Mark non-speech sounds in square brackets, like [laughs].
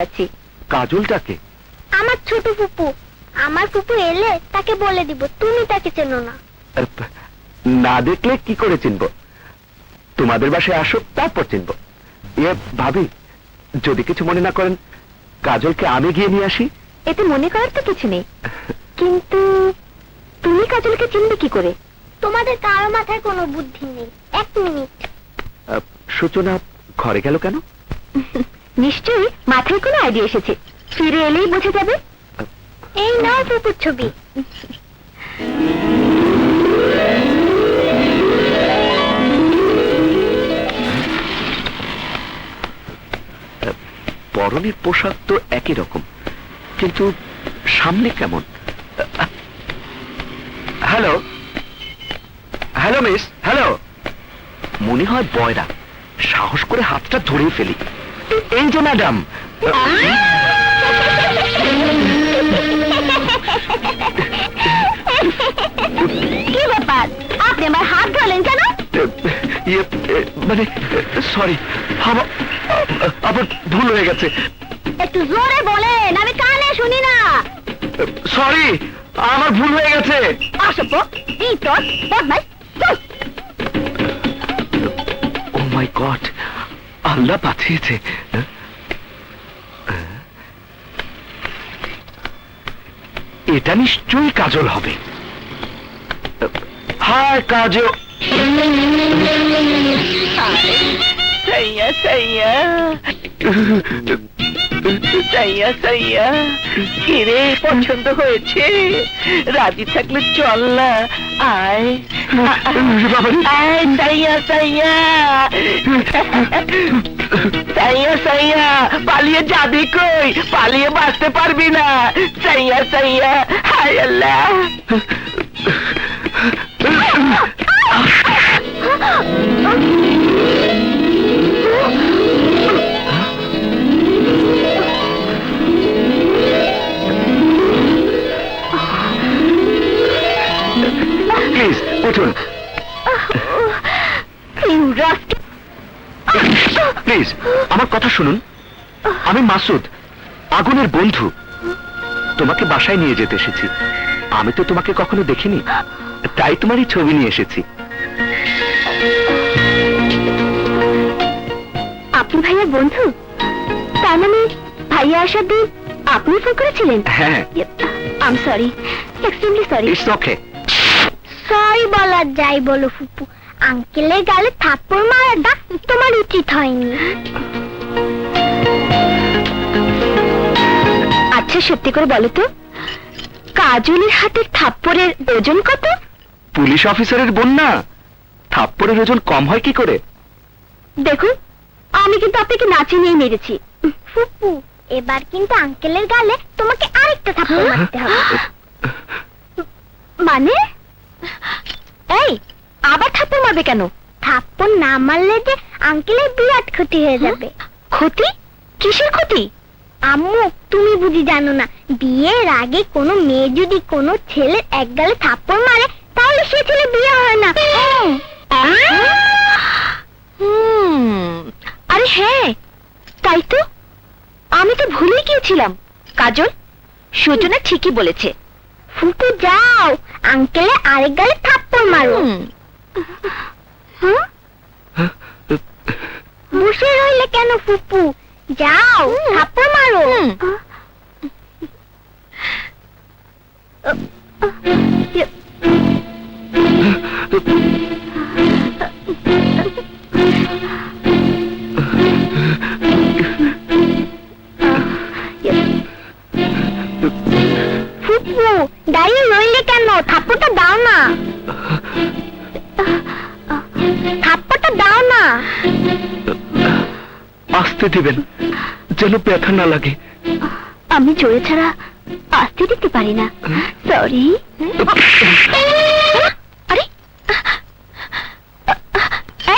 আছি। কাজলটাকে? আমার ছোট ফুপু। আমার ফুপু এলে তাকে বলে দিব তুমি তাকে চেনো না। না দেখলে কি করে চিনব? তোমাদের বাসায় আসো তারপর চিনব। ইয়ে ভাবি যদি কিছু মনে না করেন কাজলকে আমি গিয়ে নিয়ে আসি। এতে মনে করার তো কিছু নেই। কিন্তু তুমি কাজলকে চিনবে কি করে? তোমাদের কারও মাথায় কোনো বুদ্ধি নেই। এক মিনিট। সূচনা ঘরে গেল কেন? [laughs] নিশ্চয়ই মাথায় কোনো আইডিয়া এসেছে। ফিরে এলেই বোঝা যাবে। এই নাও ফুপুর ছবি। পরনের পোশাক তো একই রকম, কিন্তু সামনে কেমন? হ্যালো? Hello, miss, hello? মনে হয় বয়রা, সাহস করে হাতটা ধরেই ফেলি। এই যে ম্যাডাম। কি ব্যাপার? আপনি আমার হাত ধরলেন কেন? ইয়ে মানে সরি আবার ভুল হয়ে গেছে। একটু জোরে বলেন আমি কানে শুনি না। সরি আমার ভুল হয়ে গেছে। অসভ্য এই বদমাইশ ও মাই গড আল্লাহ পাঠিয়েছে। এটা নিশ্চয়ই কাজল হবে। হায় কাজল! সাইয়া। সাইয়া সাইয়া কিরে পছন্দ হয়েছে। রাজি থাকলে চল না। আয়। সাইয়া সাইয়া সাইয়া সাইয়া পালিয়ে যাবি কই? পালিয়ে বাঁচতে পারবি না। সাইয়া সাইয়া হায় আল্লাহ। [laughs] প্লিজ উঠুন। প্লিজ আমার কথা শুনুন। আমি মাসুদ আগুনের বন্ধু। তোমাকে বাসায় নিয়ে যেতে এসেছি। আমি তো তোমাকে কখনো দেখিনি। তাই তোমারই ছবি নিয়ে এসেছি। আপনি ভাইয়ার বন্ধু? তার মানে ভাইয়া আসার দিন আপনি ফোন করেছিলেন? হ্যাঁ। আম sorry extremely sorry it's okay sorry বলার যাই বলো ফুপু। আঙ্কেলের গালে থাপ্পড় মারাটা তোমার উচিত হয়নি। আচ্ছা সত্যি করে বলো তো কাজলের হাতের থাপ্পড়ের ওজন কত? পুলিশ অফিসারের বন্যা। থাপ্পড়ের ওজন কম হয় কি করে? দেখুন আমি কিন্তু আপনাকে নাচে নিয়ে মেরেছি। ফুপু এবার কিন্তু আঙ্কেলের গালে তোমাকে আরেকটা থাপ্পড় মারতে হবে। মানে? এই আবার থাপ্পড় মারবে কেন? থাপ্পড় না মারলে যে আঙ্কেলের বিরাট ক্ষতি হয়ে যাবে। ক্ষতি? কিসের ক্ষতি? আম্মু তুমি বুঝি জানো না বিয়ের আগে কোনো মেয়ে যদি কোনো ছেলের এক গালে থাপ্পড় মারে তাহলে সে ছেলে বিয়ে হয় না। আরে হ্যাঁ তাই তো। আমি তো ভুলেই গিয়েছিলাম। কাজল সূচনা ঠিকই বলেছে। ফুপু যাও আঙ্কেলে আরেক গালে থাপ্পড় মারো। হ্যাঁ? বসে রইলে কেন ফুপু যাও থাপ্পড় মারো। ফুপু থাপ্পড়টা দাও না। আসতে দিবেন যেন ব্যথা না লাগে। আমি জোরে ছাড়া আসতে দিতে পারি না। সরি